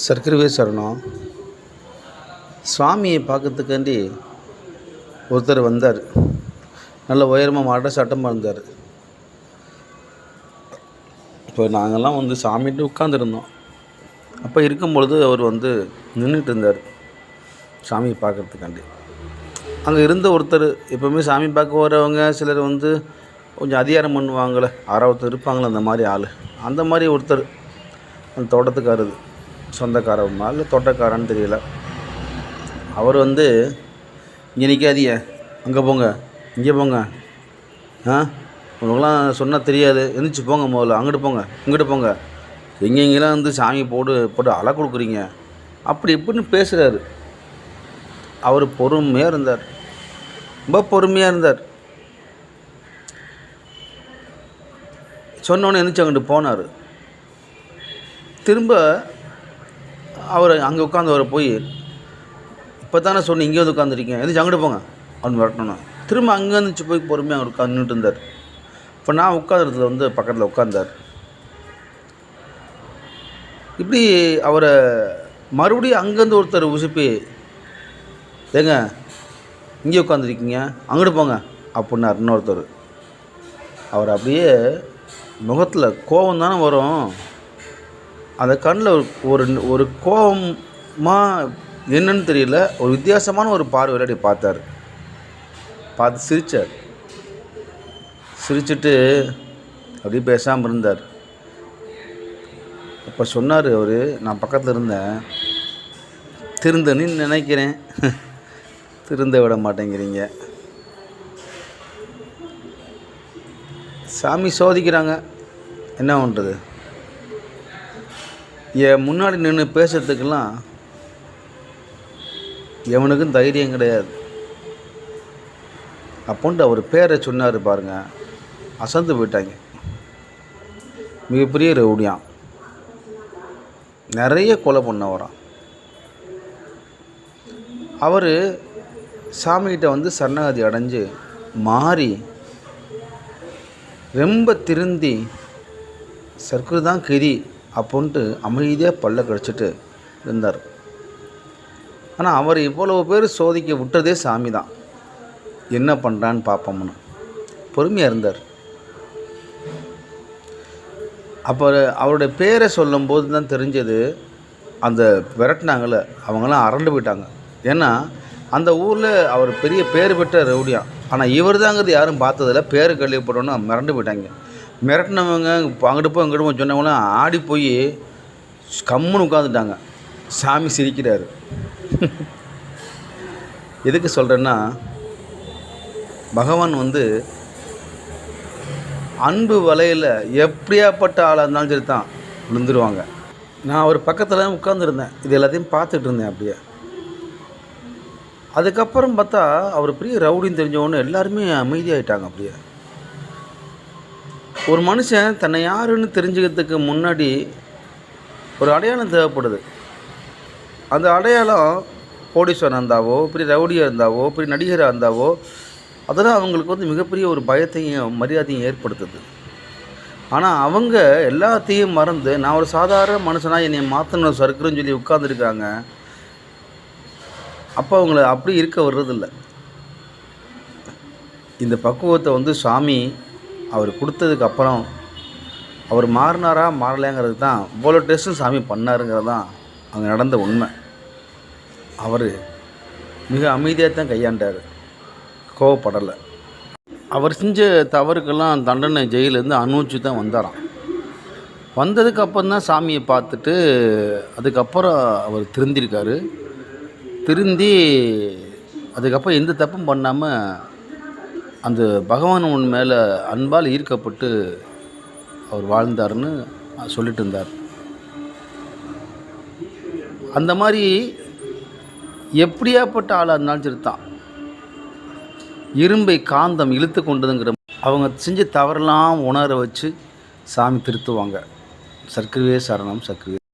சர்க்கரவே சரணம். சுவாமியை பார்க்கறதுக்காண்டி ஒருத்தர் வந்தார். நல்ல உயரமாக மாட்ட சட்டமாக இருந்தார். இப்போ நாங்கள்லாம் வந்து சாமிகிட்ட உட்காந்துருந்தோம் அப்போ இருக்கும் பொழுது அவர் வந்து நின்றுட்டு இருந்தார் சாமியை பார்க்கறதுக்காண்டி. அங்கே இருந்த ஒருத்தர் எப்போவுமே சாமி பார்க்க வரவங்க சிலர் வந்து கொஞ்சம் அதிகாரம் பண்ணுவாங்களே ஆறாவத்து இருப்பாங்களே அந்த மாதிரி ஆள். அந்த மாதிரி ஒருத்தர் அந்த தோட்டத்துக்காரரு. சொந்தக்காரமா இல்லை தோட்டக்காரன்னு தெரியல. அவர் வந்து இங்கே நிற்காதீங்க அங்கே போங்க. இங்கே போங்க. ஆ? உங்களுக்குலாம் சொன்னால் தெரியாது. எந்திரிச்சு போங்க முதல்ல. அங்கிட்டு போங்க. இங்கிட்டு போங்க. எங்கெங்கெல்லாம் வந்து சாமி போட்டு போட்டு அலை கொடுக்குறீங்க? அப்படி இப்படின்னு பேசுகிறாரு அவர் பொறுமையாக இருந்தார். ரொம்ப பொறுமையாக இருந்தார். சொன்னோன்னே எந்திரிச்சு அங்கிட்டு போனார். திரும்ப அவர் அங்கே உட்காந்து அவரை போய் இப்போ தானே சொன்னேன் இங்கே வந்து உட்காந்துருக்கீங்க எந்திரிச்சு அங்கிட்டு போங்க. அவன் வரட்டணும் திரும்ப அங்கே இருந்துச்சு போய் பொறுமையாக அவர் உட்காந்துட்டு இருந்தார் இப்போ நான் உட்காந்துறதுல வந்து பக்கத்தில் உட்காந்தார் இப்படி அவரை மறுபடியும் அங்கேருந்து ஒருத்தர் உசுப்பி ஏங்க இங்கே உட்காந்துருக்கீங்க அங்கிட்டு போங்க அப்படின்னார் இன்னொருத்தர். அவர் அப்படியே முகத்தில் கோபம் தானே வரும். அந்த கண்ணில் ஒரு ஒரு கோபமாக என்னன்னு தெரியல. ஒரு வித்தியாசமான ஒரு பார்வையில் அப்படி பார்த்தார். பார்த்து சிரித்தார் சிரிச்சுட்டு அப்படியே பேசாமல் இருந்தார். அப்போ சொன்னார் அவர் நான் பக்கத்தில் இருந்தேன். திருந்தன்னு நினைக்கிறேன். திருந்த விட மாட்டேங்கிறீங்க. சாமி சோதிக்கிறாங்க. என்ன பண்ணுறது என் முன்னாடி நின்று பேசுறதுக்கெல்லாம் எவனுக்கும் தைரியம் கிடையாது. அப்போன்ட்டு அவர் பேரை சொன்னார் பாருங்க. அசந்து போயிட்டாங்க. மிகப்பெரிய ரவுடியான் நிறைய கொலை பண்ண வரான் அவர் சாமிகிட்ட வந்து சரணாகதி அடைஞ்சு மாறி ரொம்ப திருந்தி சர்க்கரை தான் கெதி. அப்போன்ட்டு அமைதியாக பல்ல கடிச்சிட்டு இருந்தார். ஆனால் அவர் இவ்வளவு பேர் சோதிக்க விட்டதே சாமி தான் என்ன பண்ணுறான்னு பார்ப்போம்னு பொறுமையாக இருந்தார். அப்போ அவருடைய பேரை சொல்லும்போது தான் தெரிஞ்சது அந்த விரட்டினாங்கள அவங்களாம் அரண்டு போயிட்டாங்க. ஏன்னா அந்த ஊரில் அவர் பெரிய பேர் பெற்ற ரவுடியான் ஆனால் இவர் தாங்கிறது யாரும் பார்த்ததில்ல. பேர் கேள்விப்பட்டோன்னு மிரண்டு போயிட்டாங்க. மிரட்டினவங்க அங்கிட்டு போய் அங்கிட்டு போய் சொன்னவங்களாம் ஆடி போய் கம்முன்னு உட்காந்துட்டாங்க. சாமி சிரிக்கிறாரு. எதுக்கு சொல்கிறேன்னா பகவான் வந்து அன்பு வலையில் எப்படியாப்பட்ட ஆளாக இருந்தாலும் சரி தான் விழுந்துருவாங்க. நான் அவர் பக்கத்தில் உட்காந்துருந்தேன் இது எல்லாத்தையும் பார்த்துட்டு இருந்தேன் அப்படியே. அதுக்கப்புறம் பார்த்தா அவர் பெரிய ரவுடின்னு தெரிஞ்சவொன்னே எல்லாருமே அமைதியாகிட்டாங்க அப்படியே. ஒரு மனுஷன் தன்னை யாருன்னு தெரிஞ்சுக்கிறதுக்கு முன்னாடி ஒரு அடையாளம் தேவைப்படுது. அந்த அடையாளம் கோடீஸ்வரன் இருந்தாவோ பெரிய ரவுடியாக இருந்தாவோ பெரிய நடிகராக இருந்தாவோ அதெல்லாம் அவங்களுக்கு வந்து மிகப்பெரிய ஒரு பயத்தையும் மரியாதையும் ஏற்படுத்துது. ஆனால் அவங்க எல்லாத்தையும் மறந்து நான் ஒரு சாதாரண மனுஷனாக என்னை மாற்றணும் சறுக்குறேன்னு சொல்லி உட்காந்துருக்காங்க அப்போ அவங்கள அப்படி இருக்க வர்றதில்ல இந்த பக்குவத்தை வந்து சாமி அவர் கொடுத்ததுக்கு அப்புறம் அவர் மாறினாரா மாறலைங்கிறது தான் இவ்வளோ டெஸ்ட்டும் சாமி பண்ணாருங்கிறது தான் அங்கே நடந்த உண்மை. அவர் மிக அமைதியாக தான் கையாண்டார். கோவப்படலை. அவர் செஞ்ச தவறுக்கெல்லாம் தண்டனை ஜெயிலேருந்து அனுபவிச்சு தான் வந்தாராம். வந்ததுக்கு அப்புறம் தான் சாமியை பார்த்துட்டு அதுக்கப்புறம் அவர் திருந்திருக்காரு. திருந்தி அதுக்கப்புறம் எந்த தப்பும் பண்ணாமல் அந்த பகவான் உன் மேலே அன்பால் ஈர்க்கப்பட்டு அவர் வாழ்ந்தாருன்னு சொல்லிட்டு இருந்தார் அந்த மாதிரி எப்படியாப்பட்ட ஆளாக இருந்தாலும் சரி தான். இரும்பை காந்தம் இழுத்து கொண்டதுங்கிற அவங்க செஞ்ச தவறெல்லாம் உணர வச்சு சாமி திருத்துவாங்க. சர்க்கரையே சரணம் சர்க்கரவே